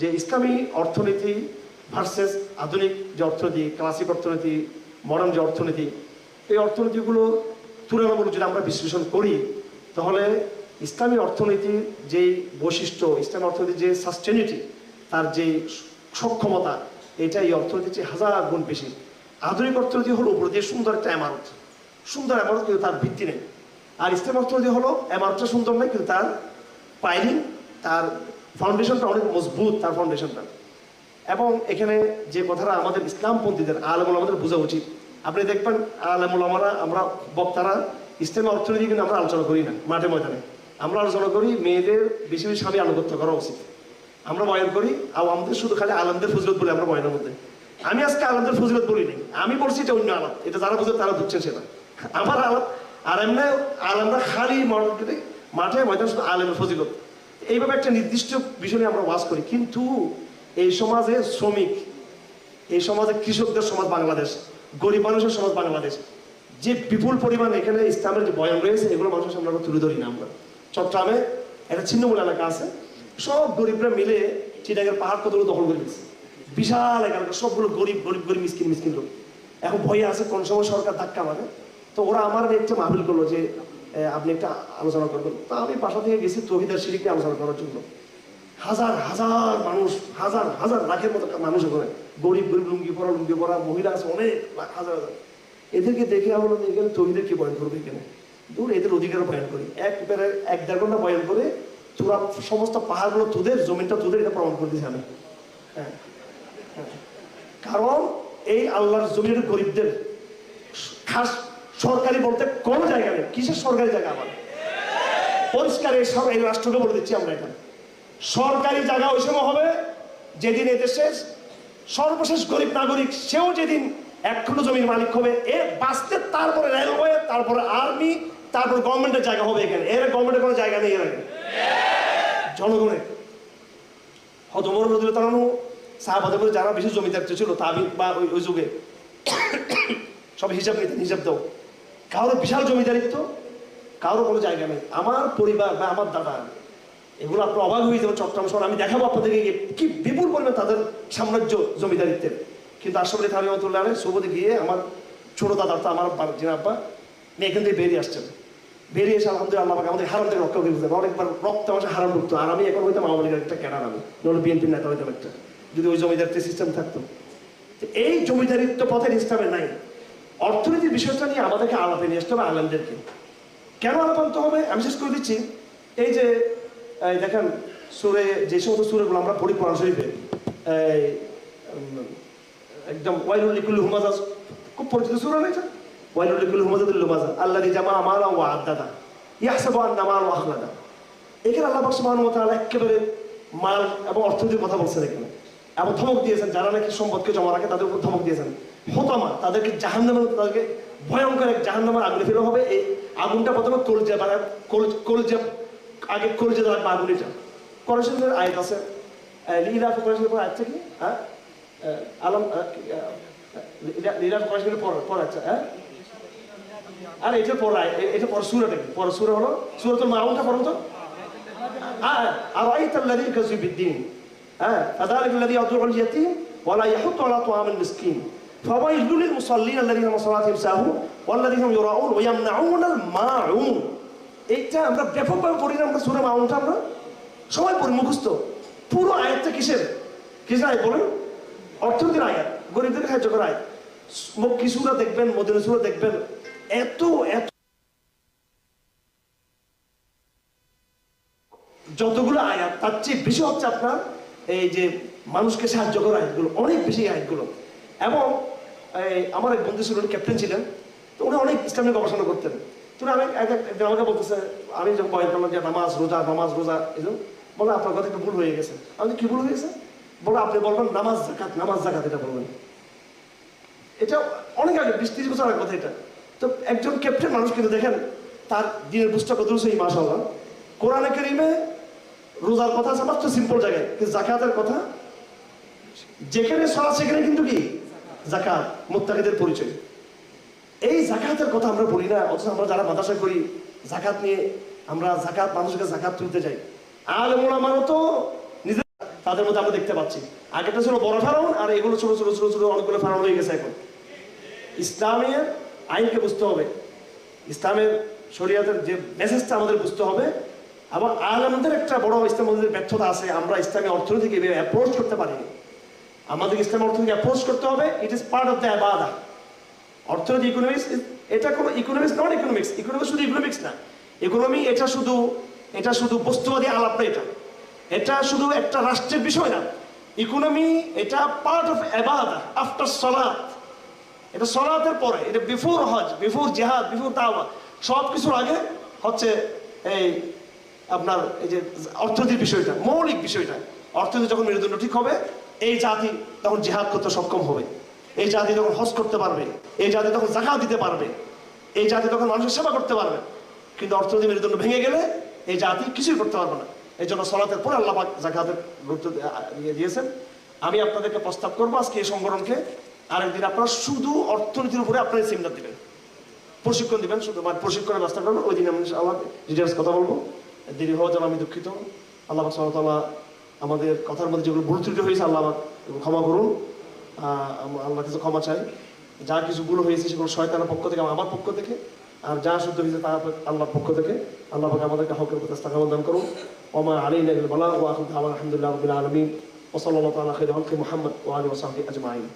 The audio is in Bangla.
যে ইসলামী অর্থনীতি ভার্সেস আধুনিক যে অর্থনীতি ক্লাসিক অর্থনীতি মডার্ন যে অর্থনীতি, এই অর্থনীতিগুলো তুলনামূলক যদি আমরা বিশ্লেষণ করি, তাহলে ইসলামী অর্থনীতির যেই বৈশিষ্ট্য, ইসলামী অর্থনীতির যে সাস্টেনিটি তার যে সক্ষমতা, এটা এই অর্থনীতির চেয়ে হাজার গুণ বেশি। আধুনিক অর্থনীতি হলো উপর দিয়ে সুন্দর একটা অ্যামারত সুন্দর অ্যামারত কিন্তু তার ভিত্তি নেই। আর ইসলাম অর্থনীতি হলো অ্যামারতটা সুন্দর নয়, কিন্তু তার পাইলিং, তার ফাউন্ডেশনটা অনেক মজবুত, তার ফাউন্ডেশনটা এবং এখানে যে কথাটা আমাদের ইসলামপন্থীদের আলমুল আমাদের বোঝা উচিত। আপনি দেখবেন আলমুল আমরা আমরা বক্তারা, ইসলামী অর্থনীতি কিন্তু আমরা আলোচনা করি না, মাঠে ময়দানে। আমরা আলোচনা করি, মেয়েদের বেশি বেশি স্বামী আনুগত্য করা উচিত। আমরা বয়ান করি আর আমাদের শুধু খালি আলমদের ফজিলত বলি আমরা বয়ানের মধ্যে। আমি আজকে আলমদের ফজিলত বলি নি আমি বলছি এটা অন্য আলাপ, এটা যারা বুঝে তারা বুঝছেন সেটা। আমার আলাপ, আর এমনি আলমরা খালি মাঠে ময়দান শুধু আলমের ফজিলত। এইভাবে একটা নির্দিষ্ট বিষয় নিয়ে আমরা ওয়াজ করি। কিন্তু এই সমাজে শ্রমিক, এই সমাজে কৃষকদের সমাজ বাংলাদেশ, গরিব মানুষের সমাজ বাংলাদেশ, যে বিপুল পরিমাণ এখানে ইসলামের যে বয়ান রয়েছে, এগুলো মানুষের সামনে আমরা তুলে ধরি না আমরা। চট্টগ্রামে একটা ছিন্নমূল এলাকা আছে, সব গরিবরা মিলে চিটাগের পাহাড় কতগুলো দখল করে দিচ্ছে বিশাল এলাকা, সবগুলো গরিব গরিব গরিব, মিসকিন মিসকিন লোক। এখন ভয়ে আছে কোন সময় সরকার ধাক্কা মারে। তো ওরা আমার একটা মাহফিল করল যে আপনি একটা আলোচনা করবেন। তা আমি বাসা থেকে গেছি তহিদার সিঁড়িকে আলোচনা করার জন্য। হাজার হাজার মানুষ, হাজার হাজার লাখের মতো মানুষ ওখানে গরিব গরিব লুঙ্গি পরা লুঙ্গি পরা মহিলা আছে, অনেক হাজার হাজার। এদেরকে দেখে আমরা এখানে তহিদের কি বয়ান করবে এখানে? দূর, এদের অধিকার বয়ান করি। এক একবারে এক দেড় ঘণ্টা বয়ান করে তোরা সমস্ত পাহাড়গুলো তোদের, জমিনটা তোদের, এটা প্রমাণ করে দিয়েছি আমি। হ্যাঁ হ্যাঁ। কারণ এই আল্লাহর জমির গরিবদের খাস সরকারি বলতে কোনো জায়গা নেই। কিসের সরকারি জায়গা আমার? পরিষ্কার এই রাষ্ট্রকে বলে দিচ্ছি আমরা এখানে। সরকারি জায়গা ওই সময় হবে, যেদিন এদেশে সর্বশেষ গরিব নাগরিক, সেও যেদিন খণ্ড জমির মালিক হবে, এ বাঁচতে তারপরে রেলওয়ে, তারপরে আর্মি, তারপর গভর্নমেন্টের জায়গা হবে এখানে। এর গভর্নমেন্টের কোনো জায়গা নেই আগে জনগণের হয়তো মরুল রদিল তারানু সাহাবাদের মধ্যে যারা বেশি জমিদার ছিল তাবি বা ওই যুগে সব হিসাব নিতেন হিসাব দাও। কারোর বিশাল জমিদারিত্ব কারোর কোনো জায়গা নেই। আমার পরিবার বা আমার দাদা, এগুলো আপনার অবাক হয়ে যাবে চট্টগ্রাম শহর। আমি দেখাবো আপনাদেরকে কি বিপুল পরিমাণ তাদের সাম্রাজ্য জমিদারিত্বের। কিন্তু আলী থানি রহমতুল্লাহ সুবোধে গিয়ে আমার ছোট দাদা তো আমার যিনি আব্বা এখান থেকে বেরিয়ে আসছেন। বেরিয়ে এসে আলহামদুলিল্লাহ পাক আমাদের হারাম থেকে রক্ষা করে অনেকবার রক্ত আমার হারাম ঢুকতো আর আমি এখন হইতাম আওয়ামী লীগের একটা ক্যাডার আমি। নইলে বিএনপির নেতা হইতাম একটা। যদি ওই জমিদারিত্বের সিস্টেম থাকতো। এই জমিদারিত্ব পথের ইসলামে নাই। অর্থনীতির বিষয়টা নিয়ে আমাদেরকে আলাপে নিয়ে আসতে হবে আলেমদেরকে। কেন আলাপ আনতে হবে? আমি শেষ করে দিচ্ছি। এই যে দেখেন, সুরে, যে সমস্ত সুরেগুলো আমরা পড়ি কোরআন শরীফে একদম ওয়াইলুল লিকুল হুমাজা খুব পরিচিত সুরা না এটা? ওয়াইলুল লিকুল হুমাজাদুল হুমাজা আল্লাহি জামা আমার ওয়া আদাদা ইয়াহসাবু আন্না মাল ওয়া আখলাদা এখানে আল্লাহ পাক সুবহানাহু ওয়া একেবারে মাল এবং অর্থনীতির কথা বলছেন এখানে। এবং ধমক দিয়েছেন, যারা নাকি সম্পদকে জমা রাখে তাদের উপর ধমক দিয়েছেন। হতামা তাদেরকে জাহান্নামের তাদেরকে ভয়ঙ্কর এক জাহান্নামের আগুনে ফেলা হবে এই আগুনটা প্রথমে কলজে মানে কল- কলজে আগে কলজে রাখবে আগুনে যা করশনের আয়াত আছে লীলা করশনের পর আয়াত কি হ্যাঁ আহ, আলম আহ, কি, আহ, লীলা- লীলা করশনের পর পর আচ্ছা হ্যাঁ আর এটা পর আয়- এ- এটা পর সুরাটা কি পর সুরা হলো সুরাতুল মাউনটা পড়ুন তো آه، أرأيت الذي يكذب بالدين آه، فذلك الذي يدعو اليتيم ولا يحض على طعام المسكين فويل للمصلين الذين هم صلاتهم ساهون والذين هم يراؤون ويمنعون الماعون এইটা আমরা ব্যাপকভাবে পড়ি না আমরা সুরে মাউনটা আমরা সবাই পড়ি মুখস্থ পুরো আয়াতটা কিসের কিসের আয়াত বলেন অর্থনীতির আয়াত গরিবদের সাহায্য করা আয়াত মক্কি সুরা দেখবেন মদিনা সুরা দেখবেন এত এত যতগুলো আয়াত তার চেয়ে বেশি হচ্ছে আপনার এই যে মানুষকে সাহায্য করা আয়াতগুলো অনেক বেশি এই আয়াতগুলো এবং আমার এক বন্ধু ছিল ক্যাপ্টেন ছিলেন, তো উনি অনেক ইসলামিক গবেষণা করতেন। তো আমি এক এক- একদিন আমাকে বলতেছে, আমি যখন বয়ান করলাম যে নামাজ, রোজা নামাজ, রোজা এসব বলে, আপনার কথা একটু ভুল হয়ে গেছে। আমি কি ভুল হয়ে গেছে? বলে, আপনি বলবেন নামাজ জাকাত নামাজ জাকাত এটা বলবেন। এটা অনেক আগে, বিশ ত্রিশ বছর আগের কথা এটা। তো একজন ক্যাপ্টেন মানুষ কিন্তু দেখেন, তার দিনের পুস্তক কত সেই মাসাল্লাহ কোরআনে কারিমে রোজার কথা আছে, মাত্র সিম্পল জায়গায়। কিন্তু জাকাতের কথা, যেখানে সরা সেখানে কিন্তু কি? জাকাত মুত্তাকিদের পরিচয়। এই জাকাতের কথা আমরা বলি না, অথচ আমরা যারা মাদাসা করি জাকাত নিয়ে আমরা জাকাত মানুষকে জাকাত তুলতে যাই। আর মোলামারও তো নিজের, তাদের মধ্যে আমরা দেখতে পাচ্ছি। আগেটা ছিল বড় ফেরাউন, আর এগুলো ছোট ছোট ছোট ছোট অনেকগুলো ফেরাউন হয়ে গেছে এখন। ইসলামের আইনকে বুঝতে হবে। ইসলামের শরীয়তের যে মেসেজটা আমাদের বুঝতে হবে। আবার আলমদের একটা বড় ইসলামের ব্যর্থতা আছে, আমরা ইসলামী অর্থনীতিকে অ্যাপ্রোচ করতে পারিনি। আমাদের ইসলাম অর্থনীতি অ্যাপ্রোচ করতে হবে it is part of the আবাদা অর্থনীতি ইকোনমিক্স এটা কোনো ইকোনমিক্স নন ইকোনমিক্স ইকোনমিক্স শুধু ইকোনমিক্স না। ইকোনমি এটা শুধু এটা শুধু বস্তুবাদী আলাপ না এটা। এটা শুধু একটা রাষ্ট্রের বিষয় না। ইকোনমি এটা পার্ট অফ আবাদা আফটার সলাত এটা সলাতের পরে, এটা বিফোর হজ বিফোর জেহাদ বিফোর দাওয়া সব কিছুর আগে হচ্ছে এই আপনার এই যে অর্থনীতির বিষয়টা, মৌলিক বিষয়টা। অর্থনীতি যখন মেরুদণ্ড ঠিক হবে এই জাতি তখন জেহাদ করতে সক্ষম হবে। এই জাতি তখন হজ করতে পারবে। এই জাতি তখন জাকাত দিতে পারবে। এই জাতি তখন মানুষের সেবা করতে পারবে। কিন্তু অর্থনীতি মেরুদণ্ড ভেঙে গেলে এই জাতি কিছুই করতে পারবে না। এই জন্য সলাতের পরে আল্লাহ জাকাতের গুরুত্ব দিয়ে- দিয়ে দিয়েছেন। আমি আপনাদেরকে প্রস্তাব করব আজকে এই সংগঠনকে। আরেকদিন আপনারা শুধু অর্থনীতির উপরে আপনারা সেমিনার দেবেন। প্রশিক্ষণ দিবেন, শুধু মানে প্রশিক্ষণের ব্যবস্থা করবেন। ওই দিন আমি আল্লাহ ডিটেলস কথা বলব। দেরি হওয়ার জন্য আমি দুঃখিত। আল্লাহ সাল্লাহ আমাদের কথার মধ্যে যেগুলো ভুল ত্রুটি হয়েছে, আল্লাহ আমাকে ক্ষমা করুন। আল্লাহ কিছু ক্ষমা চাই যা কিছু ভুল হয়েছে, সেগুলো শয়তানের পক্ষ থেকে আমার পক্ষ থেকে। আর যা শুদ্ধ হয়েছে, তা আল্লাহর পক্ষ থেকে। আল্লাহ পাকে আমাদেরকে হকের প্রতি স্থাপন দান করুন। ওমা আলী বলা ও আলহামদুলিল্লাহ আলমী আলমিন। ওসল্লাহ তালা খেদ মোহাম্মদ ও আলী ওসাহি আজমাইন।